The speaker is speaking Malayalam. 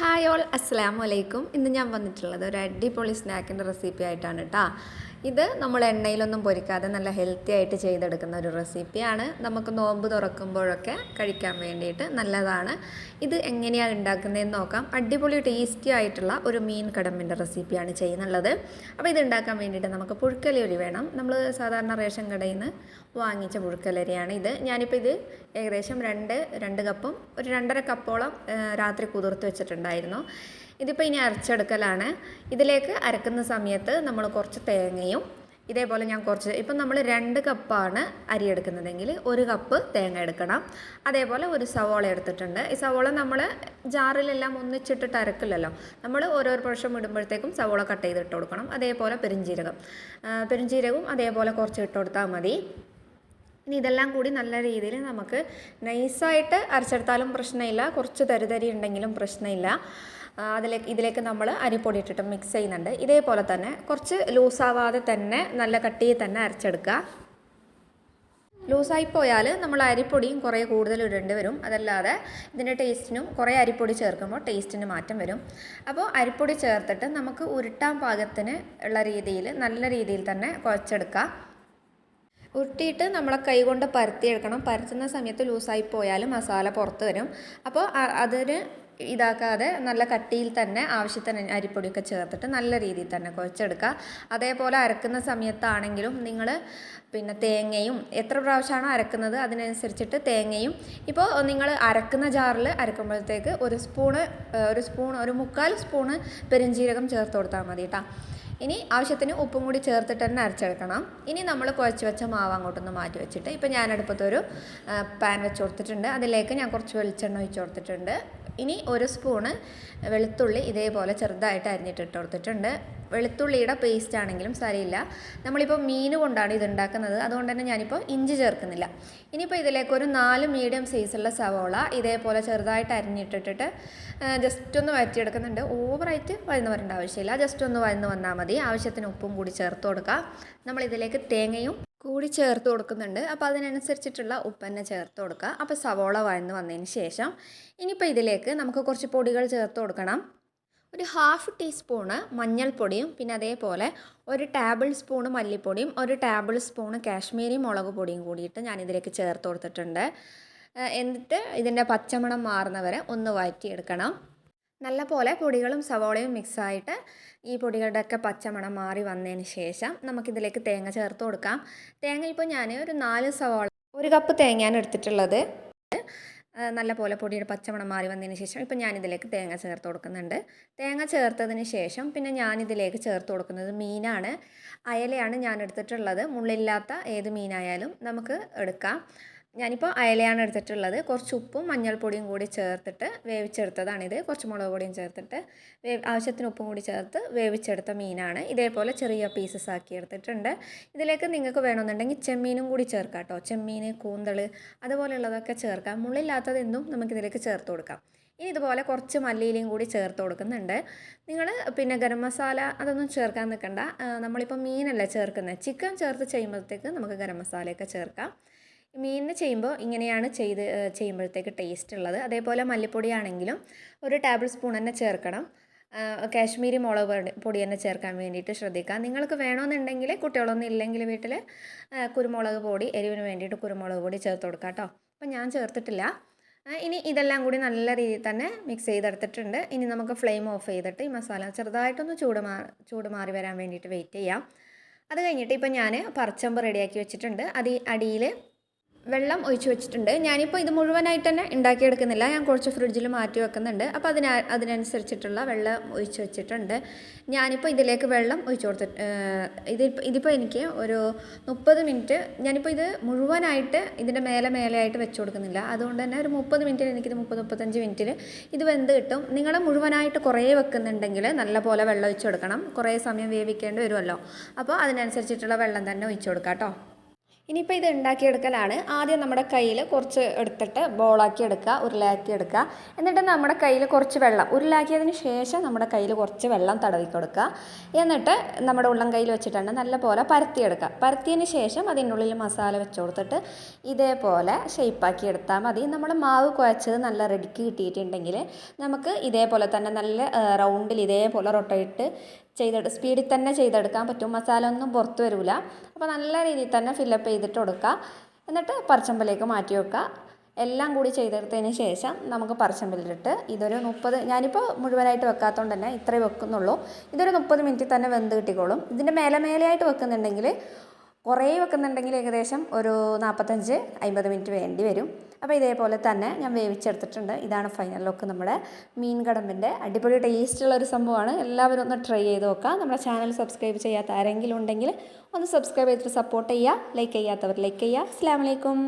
ഹായ് ഓൾ അസ്സാം വലൈക്കും ഇന്ന് ഞാൻ വന്നിട്ടുള്ളത് ഒരു അടിപൊളി സ്നാക്കിന്റെ റെസിപ്പി ആയിട്ടാണ് കേട്ടോ ഇത് നമ്മൾ എണ്ണയിലൊന്നും പൊരിക്കാതെ നല്ല ഹെൽത്തി ആയിട്ട് ചെയ്തെടുക്കുന്ന ഒരു റെസിപ്പിയാണ് നമുക്ക് നോമ്പ് തുറക്കുമ്പോഴൊക്കെ കഴിക്കാൻ വേണ്ടിയിട്ട് നല്ലതാണ്. ഇത് എങ്ങനെയാണ് ഉണ്ടാക്കുന്നതെന്ന് നോക്കാം. അടിപൊളി ടേസ്റ്റി ആയിട്ടുള്ള ഒരു മീൻ കടമ്പിന്റെ റെസിപ്പിയാണ് ചെയ്യുന്നുള്ളത്. അപ്പോൾ ഇത് ഉണ്ടാക്കാൻ വേണ്ടിയിട്ട് നമുക്ക് പുഴുക്കലരി വേണം. നമ്മൾ സാധാരണ റേഷൻ കടയിൽ നിന്ന് വാങ്ങിച്ച പുഴുക്കലരിയാണ് ഇത്. ഞാനിപ്പോൾ ഇത് ഏകദേശം രണ്ട് രണ്ട് കപ്പും ഒരു രണ്ടര കപ്പോളം രാത്രി കുതിർത്ത് വെച്ചിട്ടുണ്ടായിരുന്നു. ഇതിപ്പോൾ ഇനി അരച്ചെടുക്കലാണ്. ഇതിലേക്ക് അരക്കുന്ന സമയത്ത് നമ്മൾ കുറച്ച് തേങ്ങയും ഇതേപോലെ ഞാൻ കുറച്ച് ഇപ്പം നമ്മൾ രണ്ട് കപ്പാണ് അരി എടുക്കുന്നതെങ്കിൽ ഒരു കപ്പ് തേങ്ങ എടുക്കണം. അതേപോലെ ഒരു സവോള എടുത്തിട്ടുണ്ട്. ഈ സവോള നമ്മൾ ജാറിലെല്ലാം ഒന്നിച്ചിട്ടിട്ട് അരക്കില്ലല്ലോ. നമ്മൾ ഓരോ പ്രാവശ്യം ഇടുമ്പോഴത്തേക്കും സവോള കട്ട് ചെയ്തിട്ട് കൊടുക്കണം. അതേപോലെ പെരിഞ്ജീരകം പെരിഞ്ജീരകവും അതേപോലെ കുറച്ച് ഇട്ട് കൊടുത്താൽ മതി. ഇനി ഇതെല്ലാം കൂടി നല്ല രീതിയിൽ നമുക്ക് നൈസായിട്ട് അരച്ചെടുത്താലും പ്രശ്നമില്ല. കുറച്ച് തരിതരി ഉണ്ടെങ്കിലും പ്രശ്നമില്ല. അതിലേക്ക് ഇതിലേക്ക് നമ്മൾ അരിപ്പൊടി ഇട്ടിട്ട് മിക്സ് ചെയ്യുന്നുണ്ട്. ഇതേപോലെ തന്നെ കുറച്ച് ലൂസാവാതെ തന്നെ നല്ല കട്ടിയിൽ തന്നെ അരച്ചെടുക്കുക. ലൂസായി പോയാൽ നമ്മൾ അരിപ്പൊടിയും കുറേ കൂടുതൽ ഇടേണ്ടി വരും. അതല്ലാതെ ഇതിന്റെ ടേസ്റ്റിനും കുറേ അരിപ്പൊടി ചേർക്കുമ്പോൾ ടേസ്റ്റിന് മാറ്റം വരും. അപ്പോൾ അരിപ്പൊടി ചേർത്തിട്ട് നമുക്ക് ഉരുട്ടാൻ പാകത്തിന് ഉള്ള രീതിയിൽ നല്ല രീതിയിൽ തന്നെ കുഴച്ചെടുക്കുക. ഉരുട്ടിയിട്ട് നമ്മളെ കൈ കൊണ്ട് പരത്തിയെടുക്കണം പരത്തുന്ന സമയത്ത് ലൂസായി പോയാൽ മസാല പുറത്ത് വരും. അപ്പോൾ അതിന് ഇതാക്കാതെ നല്ല കട്ടിയിൽ തന്നെ ആവശ്യത്തിന് അരിപ്പൊടിയൊക്കെ ചേർത്തിട്ട് നല്ല രീതിയിൽ തന്നെ കുഴച്ചെടുക്കുക. അതേപോലെ അരക്കുന്ന സമയത്താണെങ്കിലും നിങ്ങൾ പിന്നെ തേങ്ങയും എത്ര പ്രാവശ്യമാണോ അരക്കുന്നത് അതിനനുസരിച്ചിട്ട് തേങ്ങയും ഇപ്പോൾ നിങ്ങൾ അരക്കുന്ന ജാറിൽ അരക്കുമ്പോഴത്തേക്ക് ഒരു സ്പൂണ് ഒരു സ്പൂൺ ഒരു മുക്കാൽ സ്പൂണ് പെരുംജീരകം ചേർത്ത് കൊടുത്താൽ മതി കേട്ടോ. ഇനി ആവശ്യത്തിന് ഉപ്പും കൂടി ചേർത്തിട്ട് തന്നെ അരച്ചെടുക്കണം. ഇനി നമ്മൾ കുഴച്ച് വെച്ച മാവ് അങ്ങോട്ടൊന്ന് മാറ്റി വെച്ചിട്ട് ഇപ്പോൾ ഞാൻ അടുപ്പത്തൊരു പാൻ വെച്ച് കൊടുത്തിട്ടുണ്ട്. അതിലേക്ക് ഞാൻ കുറച്ച് വെളിച്ചെണ്ണ ഒഴിച്ച് കൊടുത്തിട്ടുണ്ട്. ഇനി ഒരു സ്പൂണ് വെളുത്തുള്ളി ഇതേപോലെ ചെറുതായിട്ട് അരിഞ്ഞിട്ട് ഇട്ട് കൊടുത്തിട്ടുണ്ട്. വെളുത്തുള്ളിയുടെ പേസ്റ്റ് ആണെങ്കിലും സാരിയില്ല നമ്മളിപ്പോൾ മീൻ കൊണ്ടാണ് ഇത് ഉണ്ടാക്കുന്നത്. അതുകൊണ്ട് തന്നെ ഞാനിപ്പോൾ ഇഞ്ചി ചേർക്കുന്നില്ല. ഇനിയിപ്പോൾ ഇതിലേക്ക് ഒരു നാല് മീഡിയം സൈസുള്ള സവോള ഇതേപോലെ ചെറുതായിട്ട് അരിഞ്ഞിട്ടിട്ടിട്ട് ജസ്റ്റ് ഒന്ന് വഴറ്റിയെടുക്കുന്നുണ്ട്. ഓവറായിട്ട് വഴന്ന് വരേണ്ട ആവശ്യമില്ല. ജസ്റ്റ് ഒന്ന് വഴന്ന് വന്നാൽ മതി. ആവശ്യത്തിന് ഉപ്പും കൂടി ചേർത്ത് കൊടുക്കുക നമ്മളിതിലേക്ക് തേങ്ങയും കൂടി ചേർത്ത് കൊടുക്കുന്നുണ്ട്. അപ്പോൾ അതിനനുസരിച്ചിട്ടുള്ള ഉപ്പ് തന്നെ ചേർത്ത് കൊടുക്കുക. അപ്പോൾ സവോള വഴന്ന് വന്നതിന് ശേഷം ഇനിയിപ്പോൾ ഇതിലേക്ക് നമുക്ക് കുറച്ച് പൊടികൾ ചേർത്ത് കൊടുക്കണം. ഒരു ഹാഫ് ടീസ്പൂണ് മഞ്ഞൾപ്പൊടിയും പിന്നെ അതേപോലെ ഒരു ടേബിൾ സ്പൂണ് മല്ലിപ്പൊടിയും ഒരു ടേബിൾ സ്പൂണ് കാശ്മീരി മുളക് പൊടിയും കൂടിയിട്ട് ഞാൻ ഇതിലേക്ക് ചേർത്ത് കൊടുത്തിട്ടുണ്ട്. എന്നിട്ട് ഇതിന്റെ പച്ചമണം മാറുന്നവരെ ഒന്ന് വഴറ്റിയെടുക്കണം. നല്ല പോലെ പൊടികളും സവോളയും മിക്സായിട്ട് ഈ പൊടികളുടെയൊക്കെ പച്ചമണം മാറി വന്നതിന് ശേഷം നമുക്കിതിലേക്ക് തേങ്ങ ചേർത്ത് കൊടുക്കാം. തേങ്ങ ഇപ്പോൾ ഞാൻ ഒരു നാല് സവോള ഒരു കപ്പ് തേങ്ങയാണ് എടുത്തിട്ടുള്ളത്. നല്ല പോലെ പൊടിയുടെ പച്ചമണം മാറി വന്നതിന് ശേഷം ഇപ്പം ഞാനിതിലേക്ക് തേങ്ങ ചേർത്ത് കൊടുക്കുന്നുണ്ട്. തേങ്ങ ചേർത്തതിന് ശേഷം പിന്നെ ഞാനിതിലേക്ക് ചേർത്ത് കൊടുക്കുന്നത് മീനാണ്. അയലയാണ് ഞാൻ എടുത്തിട്ടുള്ളത്. മുള്ളില്ലാത്ത ഏത് മീനായാലും നമുക്ക് എടുക്കാം. ഞാനിപ്പോൾ അയലയാണ് എടുത്തിട്ടുള്ളത്. കുറച്ച് ഉപ്പും മഞ്ഞൾപ്പൊടിയും കൂടി ചേർത്തിട്ട് വേവിച്ചെടുത്തതാണിത്. കുറച്ച് മുളക് പൊടിയും ചേർത്തിട്ട് വേവ് ആവശ്യത്തിന് ഉപ്പും കൂടി ചേർത്ത് വേവിച്ചെടുത്ത മീനാണ്. ഇതേപോലെ ചെറിയ പീസസ് ആക്കി എടുത്തിട്ടുണ്ട്. ഇതിലേക്ക് നിങ്ങൾക്ക് വേണമെന്നുണ്ടെങ്കിൽ ചെമ്മീനും കൂടി ചേർക്കാം കേട്ടോ. ചെമ്മീൻ കൂന്തൾ അതുപോലെയുള്ളതൊക്കെ ചേർക്കാം. മുള്ളില്ലാത്തത് എന്തും നമുക്കിതിലേക്ക് ചേർത്ത് കൊടുക്കാം. ഇനി ഇതുപോലെ കുറച്ച് മല്ലിയിലയും കൂടി ചേർത്ത് കൊടുക്കുന്നുണ്ട്. നിങ്ങൾ പിന്നെ ഗരം മസാല അതൊന്നും ചേർക്കാൻ നിൽക്കണ്ട. നമ്മളിപ്പോൾ മീനല്ല ചേർക്കുന്നത്. ചിക്കൻ ചേർത്ത് ചെയ്യുമ്പോഴത്തേക്ക് നമുക്ക് ഗരം മസാലയൊക്കെ ചേർക്കാം. മീനിന് ചെയ്യുമ്പോൾ ഇങ്ങനെയാണ് ചെയ്ത് ചെയ്യുമ്പോഴത്തേക്ക് ടേസ്റ്റ് ഉള്ളത്. അതേപോലെ മല്ലിപ്പൊടിയാണെങ്കിലും ഒരു ടേബിൾ സ്പൂൺ തന്നെ ചേർക്കണം. കാശ്മീരി മുളക് പൊടി പൊടി തന്നെ ചേർക്കാൻ വേണ്ടിയിട്ട് ശ്രദ്ധിക്കുക. നിങ്ങൾക്ക് വേണമെന്നുണ്ടെങ്കിൽ കുട്ടികളൊന്നും ഇല്ലെങ്കിൽ വീട്ടിൽ കുരുമുളക് പൊടി എരിവിന് വേണ്ടിയിട്ട് കുരുമുളക് പൊടി ചേർത്ത് കൊടുക്കാം കേട്ടോ. അപ്പം ഞാൻ ചേർത്തിട്ടില്ല. ഇനി ഇതെല്ലാം കൂടി നല്ല രീതിയിൽ തന്നെ മിക്സ് ചെയ്തെടുത്തിട്ടുണ്ട്. ഇനി നമുക്ക് ഫ്ലെയിം ഓഫ് ചെയ്തിട്ട് ഈ മസാല ചെറുതായിട്ടൊന്ന് ചൂട് ചൂട് മാറി വരാൻ വേണ്ടിയിട്ട് വെയിറ്റ് ചെയ്യാം. അത് കഴിഞ്ഞിട്ട് ഇപ്പം ഞാൻ പറച്ചമ്പ് റെഡിയാക്കി വെച്ചിട്ടുണ്ട്. അത് അടിയിൽ വെള്ളം ഒഴിച്ചു വെച്ചിട്ടുണ്ട്. ഞാനിപ്പോൾ ഇത് മുഴുവനായിട്ട് തന്നെ ഉണ്ടാക്കിയെടുക്കുന്നില്ല. ഞാൻ കുറച്ച് ഫ്രിഡ്ജിൽ മാറ്റി വെക്കുന്നുണ്ട്. അപ്പോൾ അതിന് അതിനനുസരിച്ചിട്ടുള്ള വെള്ളം ഒഴിച്ച് വെച്ചിട്ടുണ്ട്. ഞാനിപ്പോൾ ഇതിലേക്ക് വെള്ളം ഒഴിച്ചു കൊടുത്തിട്ട് ഇത് ഇതിപ്പോൾ എനിക്ക് ഒരു മുപ്പത് മിനിറ്റ് ഞാനിപ്പോൾ ഇത് മുഴുവനായിട്ട് ഇതിന്റെ മേലെ മേലെയായിട്ട് വെച്ച് കൊടുക്കുന്നില്ല. അതുകൊണ്ട് തന്നെ ഒരു മുപ്പത് മിനിറ്റിൽ എനിക്കിത് മുപ്പത് മുപ്പത്തഞ്ച് മിനിറ്റിൽ ഇത് വെന്ത് കിട്ടും. നിങ്ങൾ മുഴുവനായിട്ട് കുറേ വെക്കുന്നുണ്ടെങ്കിൽ നല്ല പോലെ വെള്ളം ഒഴിച്ചു കൊടുക്കണം. കുറേ സമയം വേവിക്കേണ്ടി വരുമല്ലോ അപ്പോൾ അതിനനുസരിച്ചിട്ടുള്ള വെള്ളം തന്നെ ഒഴിച്ചു കൊടുക്കാം കേട്ടോ ഇനിയിപ്പോൾ ഇത് ഉണ്ടാക്കിയെടുക്കലാണ്. ആദ്യം നമ്മുടെ കയ്യിൽ കുറച്ച് എടുത്തിട്ട് ബോളാക്കി എടുക്കുക ഉരുളാക്കി എടുക്കുക. എന്നിട്ട് നമ്മുടെ കയ്യിൽ കുറച്ച് വെള്ളം ഉരുളാക്കിയതിന് ശേഷം നമ്മുടെ കയ്യിൽ കുറച്ച് വെള്ളം തടവി കൊടുക്കുക. എന്നിട്ട് നമ്മുടെ ഉള്ളം കയ്യിൽ വെച്ചിട്ടാണ് നല്ലപോലെ പരത്തിയെടുക്കുക. പരത്തിയതിന് ശേഷം അതിന്റെ ഉള്ളിൽ മസാല വെച്ച് കൊടുത്തിട്ട് ഇതേപോലെ ഷേപ്പാക്കി എടുത്താൽ മതി. നമ്മൾ മാവ് കുഴച്ചത് നല്ല റെഡിക്ക് കിട്ടിയിട്ടുണ്ടെങ്കിൽ നമുക്ക് ഇതേപോലെ തന്നെ നല്ല റൗണ്ടിൽ ഇതേപോലെ റൊട്ടയിട്ട് ചെയ്തെടു സ്പീഡിൽ തന്നെ ചെയ്തെടുക്കാൻ പറ്റും. മസാല ഒന്നും പുറത്ത് വരില്ല അപ്പോൾ നല്ല രീതിയിൽ തന്നെ ഫില്ലപ്പ് ചെയ്തിട്ട് കൊടുക്കുക എന്നിട്ട് പറച്ചമ്പലേക്ക് മാറ്റി വെക്കുക. എല്ലാം കൂടി ചെയ്തെടുത്തതിന് ശേഷം നമുക്ക് പറച്ചമ്പലിട്ട് ഇതൊരു മുപ്പത് ഞാനിപ്പോൾ മുഴുവനായിട്ട് വെക്കാത്തതുകൊണ്ട് തന്നെ ഇത്രേ വെക്കുന്നുള്ളൂ. ഇതൊരു മുപ്പത് മിനിറ്റ് തന്നെ വെന്ത് കിട്ടിക്കോളും. ഇതിന്റെ മേലെ മേലെയായിട്ട് വെക്കുന്നുണ്ടെങ്കിൽ കുറേ വെക്കുന്നുണ്ടെങ്കിൽ ഏകദേശം ഒരു നാൽപ്പത്തഞ്ച് അമ്പത് മിനിറ്റ് വേണ്ടി വരും. അപ്പോൾ ഇതേപോലെ തന്നെ ഞാൻ വേവിച്ചെടുത്തിട്ടുണ്ട്. ഇതാണ് ഫൈനൽ ലുക്ക് നമ്മുടെ മീൻ കടമ്പിന്റെ അടിപൊളി ടേസ്റ്റുള്ള ഒരു സംഭവമാണ്. എല്ലാവരും ഒന്ന് ട്രൈ ചെയ്ത് നോക്കുക നമ്മുടെ ചാനൽ സബ്സ്ക്രൈബ് ചെയ്യാത്ത ആരെങ്കിലും ഉണ്ടെങ്കിൽ ഒന്ന് സബ്സ്ക്രൈബ് ചെയ്തിട്ട് സപ്പോർട്ട് ചെയ്യുക. ലൈക്ക് ചെയ്യാത്തവർ ലൈക്ക് ചെയ്യുക. അസ്സാം വലൈക്കും